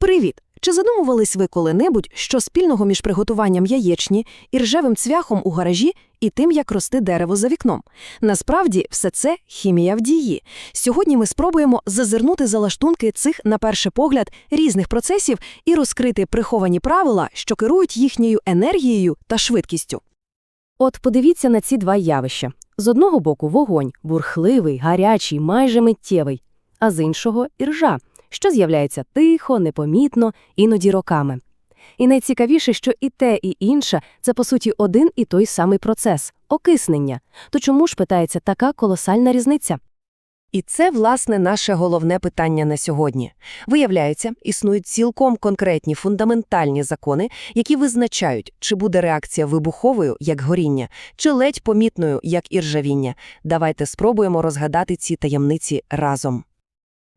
Привіт! Чи задумувались ви коли-небудь, що спільного між приготуванням яєчні і ржевим цвяхом у гаражі і тим, як росте дерево за вікном? Насправді, все це хімія в дії. Сьогодні ми спробуємо зазирнути за лаштунки цих, на перший погляд, різних процесів і розкрити приховані правила, що керують їхньою енергією та швидкістю. От подивіться на ці два явища. З одного боку вогонь, бурхливий, гарячий, майже миттєвий, а з іншого – іржа, що з'являється тихо, непомітно, іноді роками. І найцікавіше, що і те, і інше – це, по суті, один і той самий процес – окиснення. То чому ж, питається, така колосальна різниця? І це, власне, наше головне питання на сьогодні. Виявляється, існують цілком конкретні фундаментальні закони, які визначають, чи буде реакція вибуховою, як горіння, чи ледь помітною, як іржавіння. Давайте спробуємо розгадати ці таємниці разом.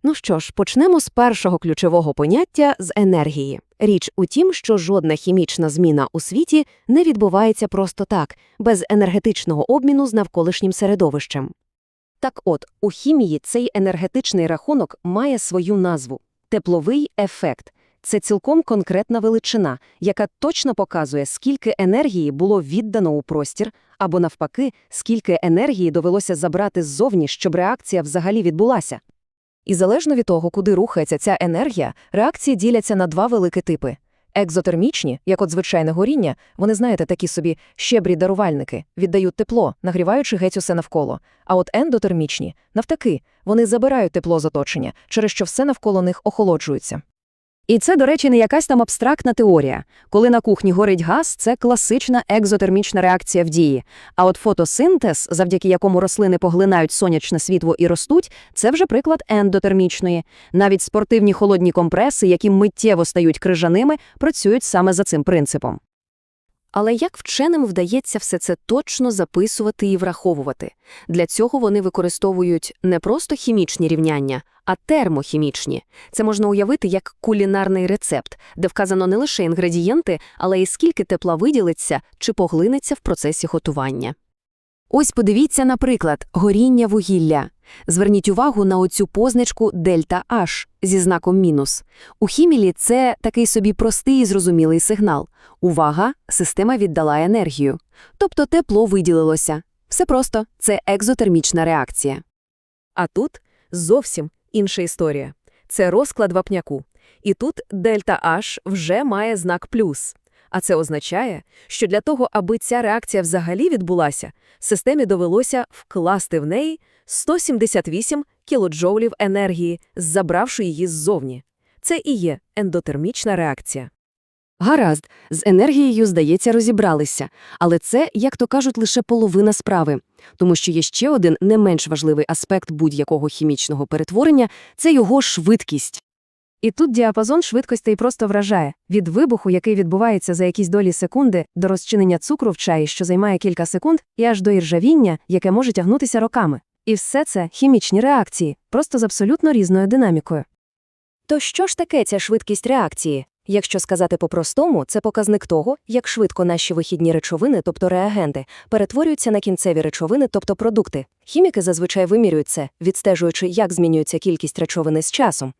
Ну що ж, почнемо з першого ключового поняття – з енергії. Річ у тім, що жодна хімічна зміна у світі не відбувається просто так, без енергетичного обміну з навколишнім середовищем. Так от, у хімії цей енергетичний рахунок має свою назву – тепловий ефект. Це цілком конкретна величина, яка точно показує, скільки енергії було віддано у простір, або навпаки, скільки енергії довелося забрати ззовні, щоб реакція взагалі відбулася. І залежно від того, куди рухається ця енергія, реакції діляться на два великі типи. Екзотермічні, як от звичайне горіння, вони, знаєте, такі собі щебрі-дарувальники, віддають тепло, нагріваючи геть усе навколо. А от ендотермічні, навтаки, вони забирають тепло з оточення, через що все навколо них охолоджується. І це, до речі, не якась там абстрактна теорія. Коли на кухні горить газ, це класична екзотермічна реакція в дії. А от фотосинтез, завдяки якому рослини поглинають сонячне світло і ростуть, це вже приклад ендотермічної. Навіть спортивні холодні компреси, які миттєво стають крижаними, працюють саме за цим принципом. Але як вченим вдається все це точно записувати і враховувати? Для цього вони використовують не просто хімічні рівняння, а термохімічні. Це можна уявити як кулінарний рецепт, де вказано не лише інгредієнти, але й скільки тепла виділиться чи поглинеться в процесі готування. Ось подивіться, наприклад, горіння вугілля. Зверніть увагу на оцю позначку дельта H зі знаком мінус. У хімілі це такий собі простий і зрозумілий сигнал. Увага, система віддала енергію. Тобто тепло виділилося. Все просто, це екзотермічна реакція. А тут зовсім інша історія. Це розклад вапняку. І тут дельта H вже має знак плюс. А це означає, що для того, аби ця реакція взагалі відбулася, системі довелося вкласти в неї 178 кілоджоулів енергії, забравши її ззовні. Це і є ендотермічна реакція. Гаразд, з енергією, здається, розібралися, але це, як то кажуть, лише половина справи, тому що є ще один не менш важливий аспект будь-якого хімічного перетворення – це його швидкість. І тут діапазон швидкостей просто вражає. Від вибуху, який відбувається за якісь долі секунди, до розчинення цукру в чаї, що займає кілька секунд, і аж до іржавіння, яке може тягнутися роками. І все це хімічні реакції, просто з абсолютно різною динамікою. То що ж таке ця швидкість реакції? Якщо сказати по-простому, це показник того, як швидко наші вихідні речовини, тобто реагенти, перетворюються на кінцеві речовини, тобто продукти. Хіміки зазвичай вимірюють це, відстежуючи, як змінюється кількість речовини з часом.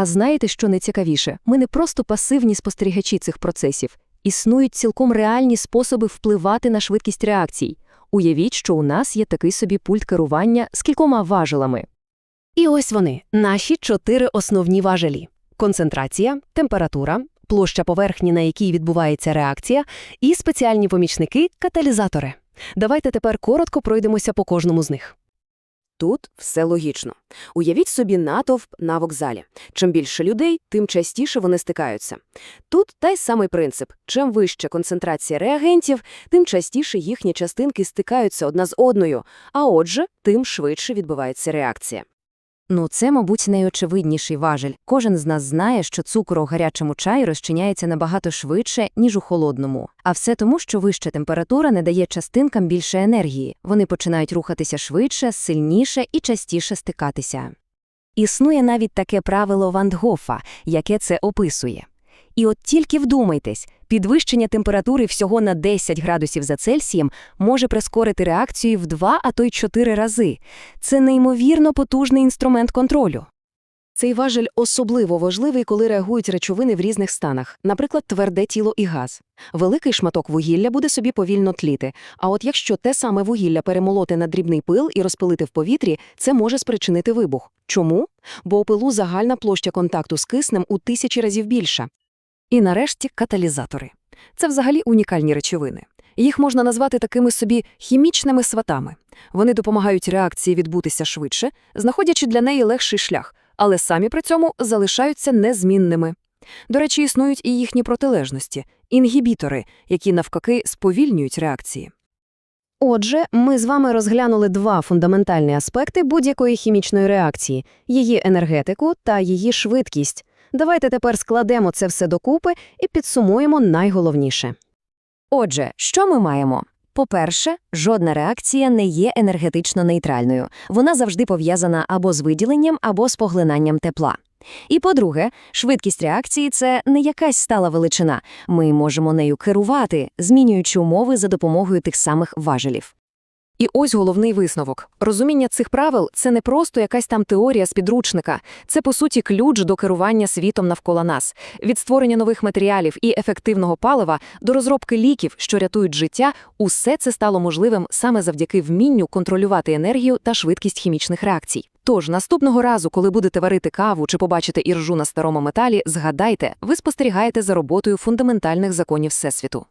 А знаєте, що найцікавіше? Ми не просто пасивні спостерігачі цих процесів. Існують цілком реальні способи впливати на швидкість реакцій. Уявіть, що у нас є такий собі пульт керування з кількома важелами. І ось вони, наші чотири основні важелі. Концентрація, температура, площа поверхні, на якій відбувається реакція, і спеціальні помічники – каталізатори. Давайте тепер коротко пройдемося по кожному з них. Тут все логічно. Уявіть собі натовп на вокзалі. Чим більше людей, тим частіше вони стикаються. Тут той самий принцип. Чим вища концентрація реагентів, тим частіше їхні частинки стикаються одна з одною, а отже, тим швидше відбувається реакція. Ну, це, мабуть, найочевидніший важель. Кожен з нас знає, що цукор у гарячому чаї розчиняється набагато швидше, ніж у холодному. А все тому, що вища температура не дає частинкам більше енергії. Вони починають рухатися швидше, сильніше і частіше стикатися. Існує навіть таке правило Вандгофа, яке це описує. І от тільки вдумайтесь, підвищення температури всього на 10 градусів за Цельсієм може прискорити реакцію в 2, а то й 4 рази. Це неймовірно потужний інструмент контролю. Цей важель особливо важливий, коли реагують речовини в різних станах, наприклад, тверде тіло і газ. Великий шматок вугілля буде собі повільно тліти, а от якщо те саме вугілля перемолоти на дрібний пил і розпилити в повітрі, це може спричинити вибух. Чому? Бо у пилу загальна площа контакту з киснем у тисячі разів більша. І нарешті каталізатори. Це взагалі унікальні речовини. Їх можна назвати такими собі хімічними сватами. Вони допомагають реакції відбутися швидше, знаходячи для неї легший шлях, але самі при цьому залишаються незмінними. До речі, існують і їхні протилежності – інгібітори, які навпаки сповільнюють реакції. Отже, ми з вами розглянули два фундаментальні аспекти будь-якої хімічної реакції – її енергетику та її швидкість. Давайте тепер складемо це все докупи і підсумуємо найголовніше. Отже, що ми маємо? По-перше, жодна реакція не є енергетично нейтральною. Вона завжди пов'язана або з виділенням, або з поглинанням тепла. І по-друге, швидкість реакції – це не якась стала величина. Ми можемо нею керувати, змінюючи умови за допомогою тих самих важелів. І ось головний висновок. Розуміння цих правил – це не просто якась там теорія з підручника. Це, по суті, ключ до керування світом навколо нас. Від створення нових матеріалів і ефективного палива до розробки ліків, що рятують життя, усе це стало можливим саме завдяки вмінню контролювати енергію та швидкість хімічних реакцій. Тож, наступного разу, коли будете варити каву чи побачите іржу на старому металі, згадайте, ви спостерігаєте за роботою фундаментальних законів Всесвіту.